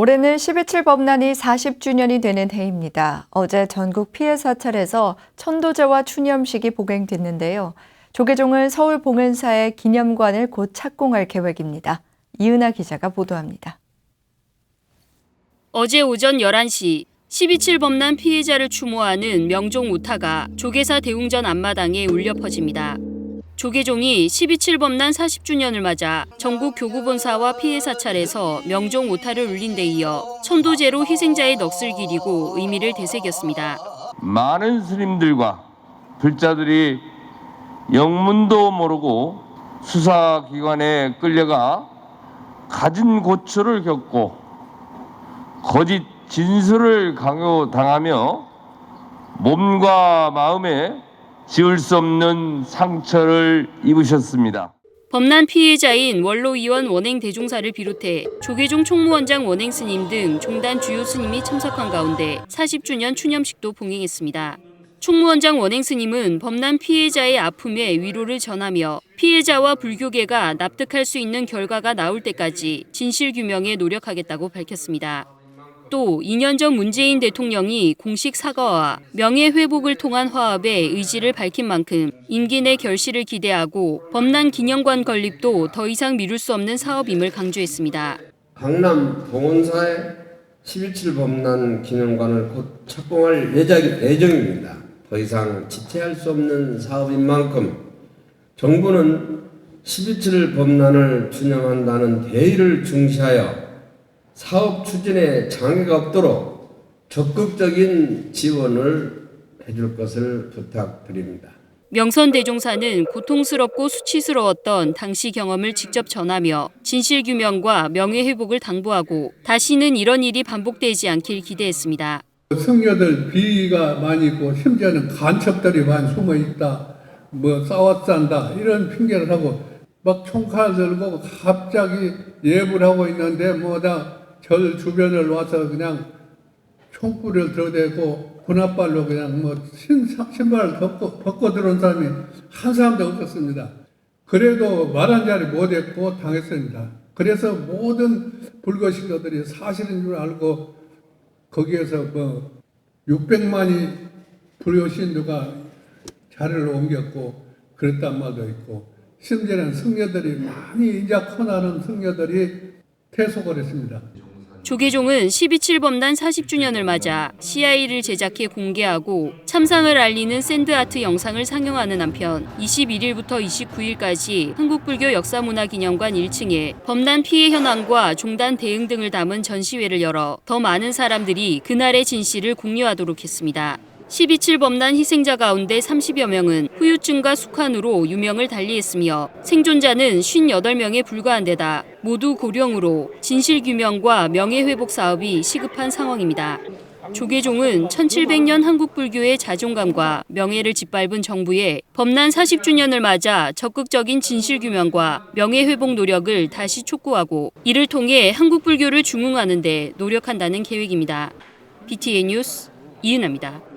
올해는 12.7 법난이 40주년이 되는 해입니다. 어제 전국 피해 사찰에서 천도제와 추념식이 복행됐는데요. 조계종은 서울 봉은사의 기념관을 곧 착공할 계획입니다. 이은하 기자가 보도합니다. 어제 오전 11시 12.7 범난 피해자를 추모하는 명종 오타가 조계사 대웅전 앞마당에 울려 퍼집니다. 조계종이 12.7 범난 40주년을 맞아 전국 교구본사와 피해 사찰에서 명종 오타를 울린 데 이어 천도제로 희생자의 넋을 기리고 의미를 되새겼습니다. 많은 스님들과 불자들이 영문도 모르고 수사기관에 끌려가 가진 고초를 겪고 거짓 진술을 강요당하며 몸과 마음에 지울 수 없는 상처를 입으셨습니다. 범난 피해자인 원로 의원 원행 대종사를 비롯해 조계종 총무원장 원행 스님 등 종단 주요 스님이 참석한 가운데 40주년 추념식도 봉행했습니다. 총무원장 원행 스님은 범난 피해자의 아픔에 위로를 전하며 피해자와 불교계가 납득할 수 있는 결과가 나올 때까지 진실 규명에 노력하겠다고 밝혔습니다. 또 2년 전 문재인 대통령이 공식 사과와 명예 회복을 통한 화합에 의지를 밝힌 만큼 임기 내 결실을 기대하고 범난 기념관 건립도 더 이상 미룰 수 없는 사업임을 강조했습니다. 강남 봉원사의 12.7 범난 기념관을 곧 착공할 예정, 예정입니다. 더 이상 지체할 수 없는 사업인 만큼 정부는 12.7 범난을 추념한다는 대의를 중시하여 사업 추진에 장애가 없도록 적극적인 지원을 해줄 것을 부탁드립니다. 명선 대종사는 고통스럽고 수치스러웠던 당시 경험을 직접 전하며 진실 규명과 명예 회복을 당부하고 다시는 이런 일이 반복되지 않길 기대했습니다. 승려들 비위가 많이 있고 심지어는 간첩들이 많이 숨어 있다. 뭐 싸웠단다 이런 핑계를 하고 막 총칼 들고 갑자기 예불 하고 있는데 뭐다 절 주변을 와서 그냥 총구를 들어대고 군합발로 그냥 뭐 신, 신발을 벗고, 벗고 들어온 사람이 한 사람도 없었습니다. 그래도 말한 자리 못했고 당했습니다. 그래서 모든 불거신도들이 사실인 줄 알고 거기에서 뭐 600만이 불교신도가 자리를 옮겼고 그랬단 말도 있고 심지어는 승려들이 많이 인자 커나는 승려들이 퇴속을 했습니다. 조계종은 12.7 범난 40주년을 맞아 CI를 제작해 공개하고 참상을 알리는 샌드아트 영상을 상영하는 한편 21일부터 29일까지 한국불교 역사문화기념관 1층에 범난 피해 현황과 종단 대응 등을 담은 전시회를 열어 더 많은 사람들이 그날의 진실을 공유하도록 했습니다. 12.7 범난 희생자 가운데 30여 명은 후유증과 숙환으로 유명을 달리했으며 생존자는 58명에 불과한 데다 모두 고령으로 진실 규명과 명예 회복 사업이 시급한 상황입니다. 조계종은 1700년 한국 불교의 자존감과 명예를 짓밟은 정부의 범난 40주년을 맞아 적극적인 진실 규명과 명예 회복 노력을 다시 촉구하고 이를 통해 한국 불교를 중흥하는 데 노력한다는 계획입니다. BTA 뉴스 이은아입니다.